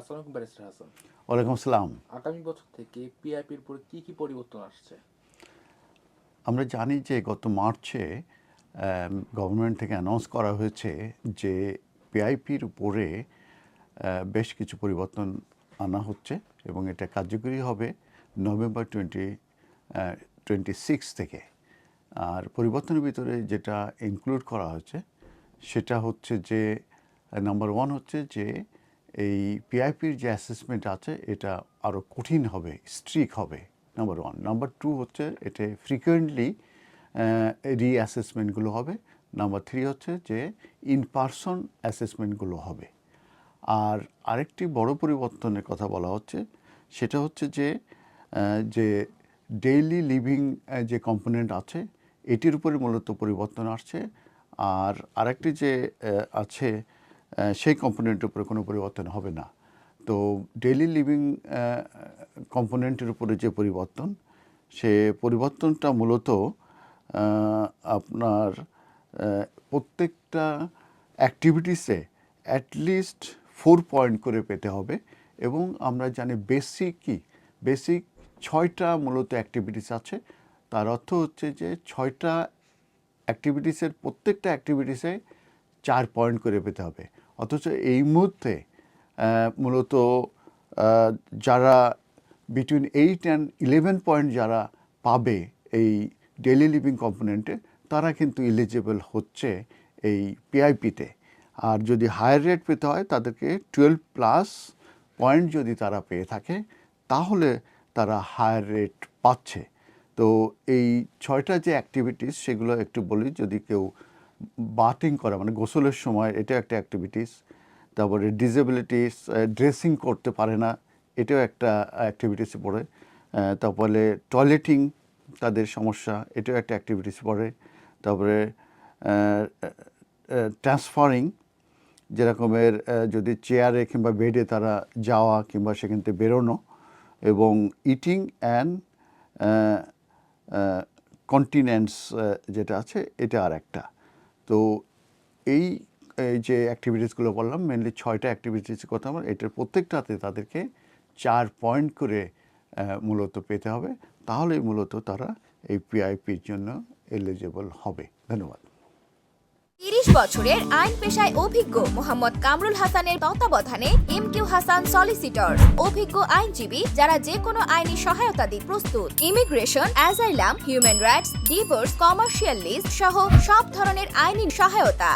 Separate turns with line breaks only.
আসসালামু ব্যারিস্টার হাসান।
ওয়ালাইকুম আসসালাম।
আগামী বছর থেকে পিআইপির উপরে কি কি পরিবর্তন আসছে?
আমরা জানি যে গত মার্চে গভর্নমেন্ট থেকে অ্যানাউন্স করা হয়েছে যে পিআইপির উপরে বেশ কিছু পরিবর্তন আনা হচ্ছে এবং এটা কার্যকরী হবে নভেম্বর টোয়েন্টি টোয়েন্টি সিক্স থেকে। আর পরিবর্তনের ভিতরে যেটা ইনক্লুড করা হয়েছে সেটা হচ্ছে যে নাম্বার ওয়ান হচ্ছে যে এই পিআইপির যে অ্যাসেসমেন্ট আছে, এটা আরও কঠিন হবে স্ট্রিক হবে নাম্বার ওয়ান নাম্বার টু হচ্ছে এটা ফ্রিকুয়েন্টলি রিঅ্যাসেসমেন্টগুলো হবে। নাম্বার থ্রি হচ্ছে যে ইন পারসন অ্যাসেসমেন্টগুলো হবে। আর আরেকটি বড় পরিবর্তনের কথা বলা হচ্ছে, সেটা হচ্ছে যে যে ডেইলি লিভিং যে কম্পোনেন্ট আছে, এটির উপরে মূলত পরিবর্তন আসছে। আর আরেকটি যে আছে সেই কম্পোনেন্টের উপরে কোনো পরিবর্তন হবে না। তো ডেইলি লিভিং কম্পোনেন্টের উপরে যে পরিবর্তন, সে পরিবর্তনটা মূলত আপনার প্রত্যেকটা অ্যাক্টিভিটিসে অ্যাটলিস্ট ফোর পয়েন্ট করে পেতে হবে এবং আমরা জানি বেসিক কি? বেসিক ছয়টা মূলত অ্যাক্টিভিটিস আছে। তার অর্থ হচ্ছে যে ছয়টা অ্যাক্টিভিটিসের প্রত্যেকটা অ্যাক্টিভিটিসে চার পয়েন্ট করে পেতে হবে। অথচ এই মুহূর্তে মূলত যারা between eight and eleven point যারা পাবে এই ডেলি লিভিং কম্পোনেন্টে তারা কিন্তু ইলিজিবল হচ্ছে এই পিআইপিতে আর যদি হায়ার রেট পেতে হয়, তাদেরকে টুয়েলভ প্লাস পয়েন্ট যদি তারা পেয়ে থাকে, তাহলে তারা হায়ার রেট পাচ্ছে। তো এই ছয়টা যে অ্যাক্টিভিটিস সেগুলো একটু বলি, যদি কেউ বাটিং করা মানে গোসলের সময় এটা একটা অ্যাক্টিভিটিস তারপরে ডিসেবিলিটিস ড্রেসিং করতে পারে না, এটাও একটা অ্যাক্টিভিটিসে পড়ে। তারপরে টয়লেটিং তাদের সমস্যা, এটাও একটা অ্যাক্টিভিটিস পড়ে। তারপরে ট্রান্সফারিং যেরকমের যদি চেয়ারে কিংবা বেডে তারা যাওয়া কিংবা সেখান থেকে বেরোনো এবং ইটিং অ্যান্ড কন্টিনেন্স যেটা আছে, এটা আর একটা তো এই যে অ্যাক্টিভিটিসগুলো বললাম মেনলি ছয়টা অ্যাক্টিভিটিসের কথা আমার, এটার প্রত্যেকটাতে তাদেরকে চার পয়েন্ট করে মূলত পেতে হবে। তাহলেই মূলত তারা এই পিআইপির জন্য এলিজেবল হবে। ধন্যবাদ।
তিরিশ বছরের আইন পেশায় অভিজ্ঞ মোহাম্মদ কামরুল হাসানের তত্ত্বাবধানে এম কিউ হাসান সলিসিটর অভিজ্ঞ আইনজীবী যারা যে কোনো আইনি সহায়তা দিতে প্রস্তুত। Immigration asylum human rights divorce commercial list সহ সব ধরনের আইনি সহায়তা।